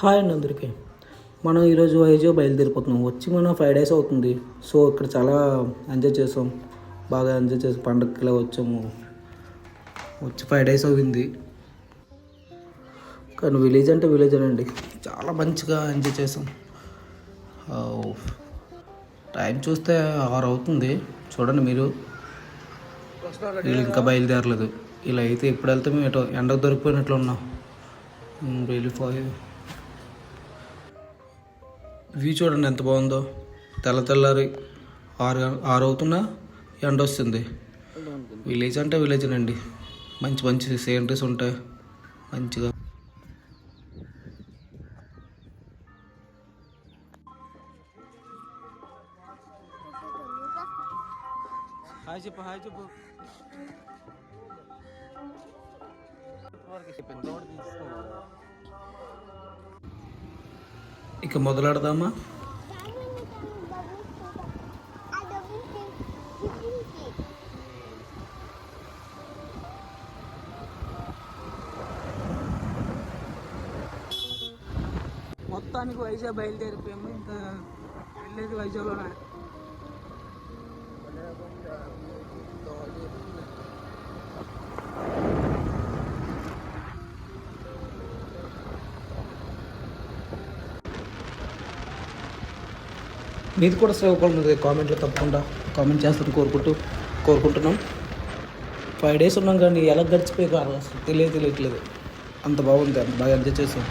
Hi అండి అందరికీ. మనం ఈరోజు వైజాగ్ బయలుదేరిపోతున్నాం. వచ్చి మనం ఫైవ్ డేస్ అవుతుంది. సో ఇక్కడ చాలా ఎంజాయ్ చేసాం. బాగా ఎంజాయ్ చేసి పండగకిలా వచ్చాము. వచ్చి ఫైవ్ డేస్ అయింది కానీ విలేజ్ అంటే విలేజ్ అండి చాలా మంచిగా ఎంజాయ్ చేసాం. టైం చూస్తే ఆరు అవుతుంది. చూడండి మీరు. వీళ్ళు ఇంకా బయలుదేరలేదు. ఇలా అయితే ఎప్పుడు వెళ్తే మేము ఎటో ఎండకు దొరికిపోయినట్లు ఉన్నాం. వెళ్ళిపోయి వ్యూ చూడండి ఎంత బాగుందో. తెల్ల తెల్లారి ఆరు ఆరు అవుతున్నా ఎండ వస్తుంది. విలేజ్ అంటే విలేజ్ అండి మంచి మంచి సీనరీస్ ఉంటాయి. మంచిగా హాయ్ చెప్పు హాయ్ చెప్పు ఇక మొదలెడదామా మొత్తానికి వైజాగ్ బయలుదేరిపోయాము. ఇంకా వెళ్ళేది వైజాగ్లోనే. మీది కూడా శ్రమపడి ఉంది కామెంట్లో తప్పకుండా కామెంట్ చేస్తాను కోరుకుంటూ కోరుకుంటున్నాం. ఫైవ్ డేస్ ఉన్నాం కానీ ఎలా గడిచిపోయి కాదు అసలు తెలియదు తెలియట్లేదు. అంత బాగుంది అంత బాగా ఎంజాయ్ చేసాం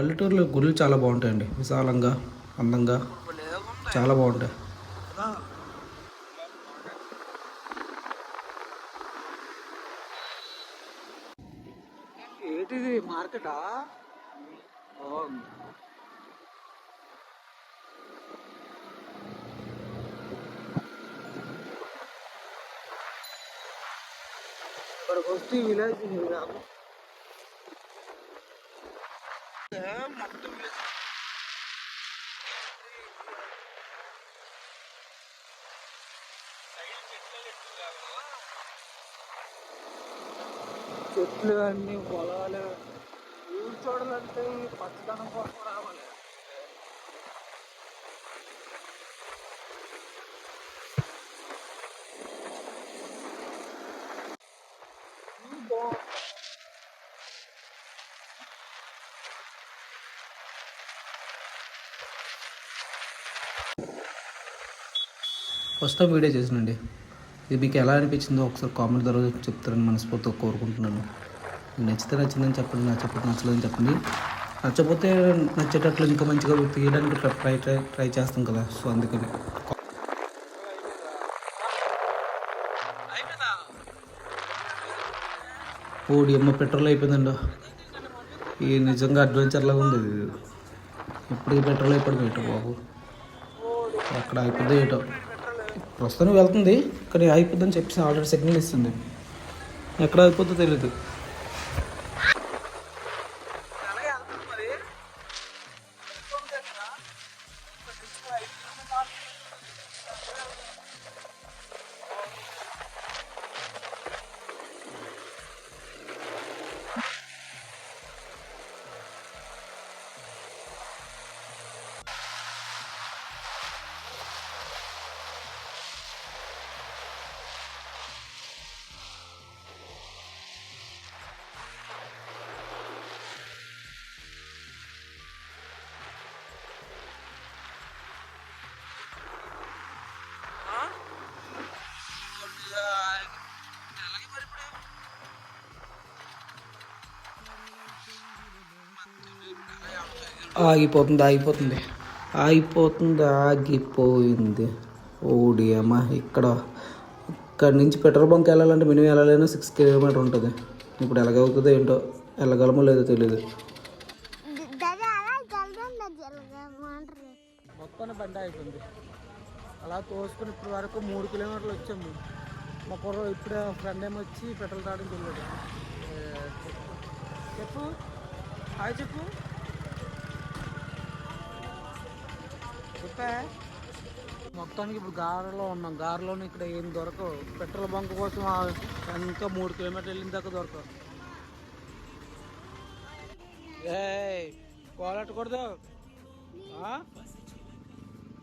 పల్లెటూరులో గుళ్ళు చాలా బాగుంటాయండి. విశాలంగా అందంగా చాలా బాగుంటాయి. ఏంటిది మార్కెటా? బాగుంది. ఇక్కడికి వస్తే విలేజ్ మొత్తం village. చెట్లు అన్ని పొలాలు ఊరు చూడాలంటే పచ్చదనం కోసం ఫస్ట్ టైం వీడియో చేసినండి ఇది మీకు ఎలా అనిపించిందో ఒకసారి కామెంట్ ద్వారా చెప్తారని మనస్ఫూర్తిగా కోరుకుంటున్నాను. నచ్చితే నచ్చిందని చెప్పండి నచ్చకపోతే నచ్చలేదని చెప్పండి. నచ్చకపోతే నచ్చేటట్లు ఇంకా మంచిగా తీయడానికి ట్రై ట్రై ట్రై చేస్తాం కదా. సో అందుకని ఓడి అమ్మ పెట్రోల్ అయిపోయిందండి. ఈ నిజంగా అడ్వెంచర్ లాగా ఉంది ఇది. పెట్రోల్ అయిపోయింది ఏటో బాబు. అక్కడ అయిపోద్ది ఏటో. ప్రస్తుతం వెళ్తుంది. కానీ అయిపోద్దని చెప్పేసి ఆల్రెడీ సిగ్నల్ ఇస్తుంది. ఎక్కడ అయిపోతుందో తెలియదు ఆగిపోతుంది ఆగిపోతుంది. ఆగిపోతుంది ఆగిపోయింది. ఓడి అమ్మ ఇక్కడ ఇక్కడ నుంచి పెట్రోల్ బంక్ వెళ్ళాలంటే మినిమం వెళ్ళాలైనా సిక్స్ కిలోమీటర్ ఉంటుంది. ఇప్పుడు ఎలాగవుతుందో ఏంటో వెళ్ళగలమో లేదో తెలియదు మొత్తం బండి అయిపోయింది అలా తోసుకుని ఇప్పటి వరకు మూడు కిలోమీటర్లు వచ్చాము. మా కుర్ర ఇప్పుడే ఫ్రెండ్ ఏమో వచ్చి పెట్రోల్ తాగడానికి వెళ్ళాడు ఏ, చెప్పు. హాయ్ చెప్పు. మొత్తానికి ఇప్పుడు గారలో ఉన్నాం. గారలోనే ఇక్కడ ఏం దొరకవు. పెట్రోల్ బంక్ కోసం ఇంకా మూడు కిలోమీటర్లు వెళ్ళిన దాకా దొరకవు. ఏ కోలట్టకూడదు?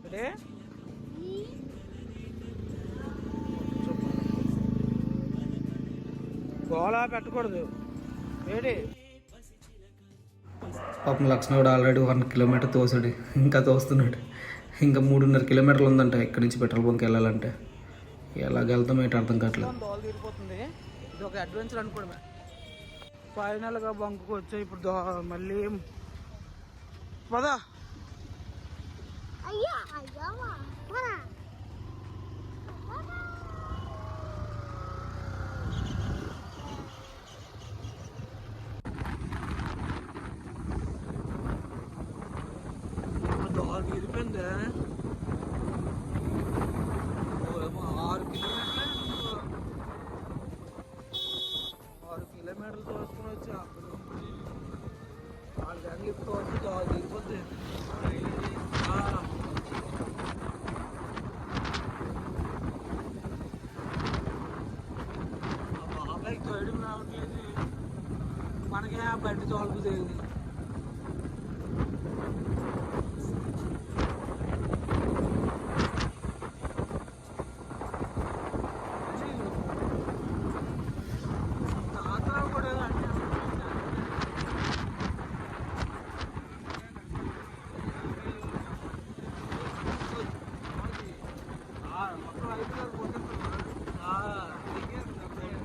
ఏంటి? గోళ పెట్టకూడదు. ఏడి పాపం లక్ష్మణుడు ఆల్రెడీ వన్ కిలోమీటర్ తోసాడు. ఇంకా తోస్తున్నాడు. ఇంకా మూడున్నర కిలోమీటర్లు ఉందంట. ఇక్కడి నుంచి పెట్రోల్ బంక్ వెళ్ళాలంటే. ఎలాగ వెళ్తాం ఏంటి అర్థం కావట్లేదు. ఇది ఒక అడ్వెంచర్ అనుకోవడమే. ఫైనల్గా బంకుకు వచ్చాయి ఇప్పుడు మళ్ళీ పదా. అయ్యా అయ్యా మన దోలు తీరిపోయింది ఓ, ఆరు కిలోమీటర్లు ఆరు కిలోమీటర్లు తోసుకుని వచ్చి అక్కడ నాలుగు గంటలు ఇప్పుడు వస్తే దోలు తీరిపోద్ది ఆ. ఆ బాబాయ్ తోయడం రావట్లేదు మనకే ఆ బండి తోలుకుతుంది తాతరావు కూడా ఏదో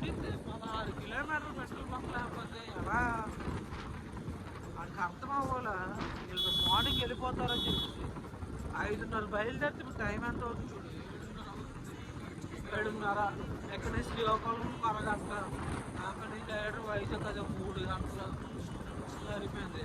అంటే పదహారు కిలోమీటర్లు పెట్రోల్ బంక్ లేకపోతే ఎలా వాడికి అర్థం అవ్వాలా వీళ్ళు మార్నింగ్ వెళ్ళిపోతారని చెప్పేసి ఐదున్నర బయలుదేరితే ఇప్పుడు టైం ఎంత అవుతుంది చూడు ఏడున్నర ఎక్కడి నుంచి శ్రీకాకుళం అరగంట అక్కడి నుంచి డైరెక్ట్ వైజాగ్ అది మూడు గంటలు సరిపోయింది.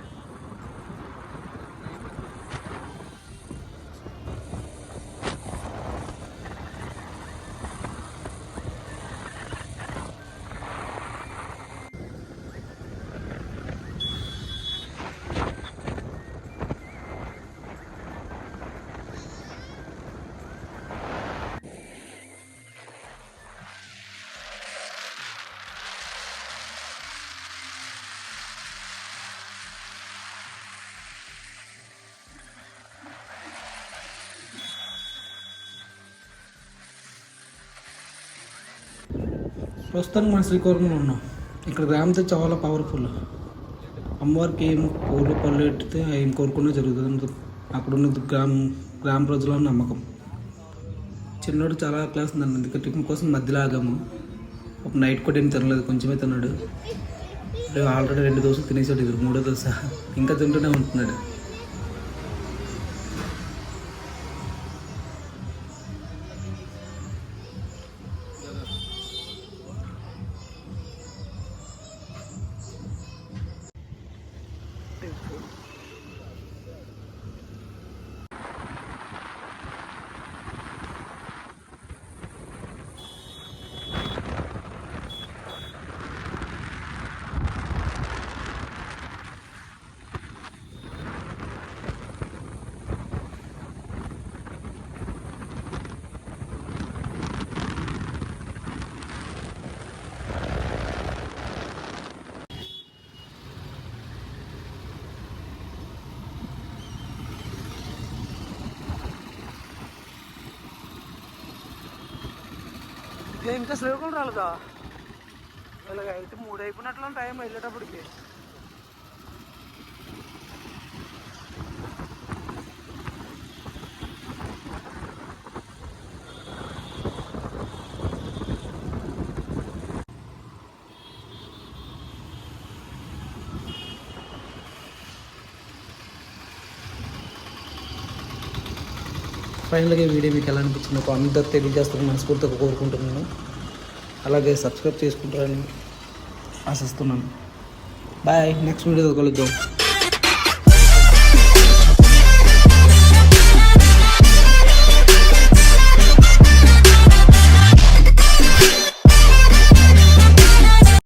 ప్రస్తుతానికి మన శ్రీకాకుళంలో ఉన్నాం. ఇక్కడ గ్రామంతో చాలా పవర్ఫుల్ అమ్మవారికి ఏం పూలు పళ్ళు పెట్టితే ఏం కోరుకున్నా జరుగుతుంది. అక్కడ ఉన్న గ్రామ గ్రామ ప్రజల నమ్మకం. చిన్నోడు చాలా క్లాస్ ఉందండి అందుకే టిఫిన్ కోసం మధ్యలో ఆగాము. ఒక నైట్ కూడా ఏం తినలేదు. కొంచెమే తిన్నాడు. ఆల్రెడీ రెండు దోశలు తినేసాడు ఇది మూడో దోశ. ఇంకా తింటూనే ఉంటున్నాడు. ఇంకా శ్రీకాకుళం రాలేదా? ఇలాగ అయితే మూడు అయిపోయినట్లు టైం వెళ్ళేటప్పటికి. ఫైనల్గా ఈ వీడియో మీకు ఎలా అనిపించిందో కామెంట్ తెలియజేస్తారని మనస్ఫూర్తిగా కోరుకుంటున్నాను. అలాగే సబ్స్క్రైబ్ చేసుకుంటారని ఆశిస్తున్నాను. బాయ్ నెక్స్ట్ వీడియోతో కలుద్దాం.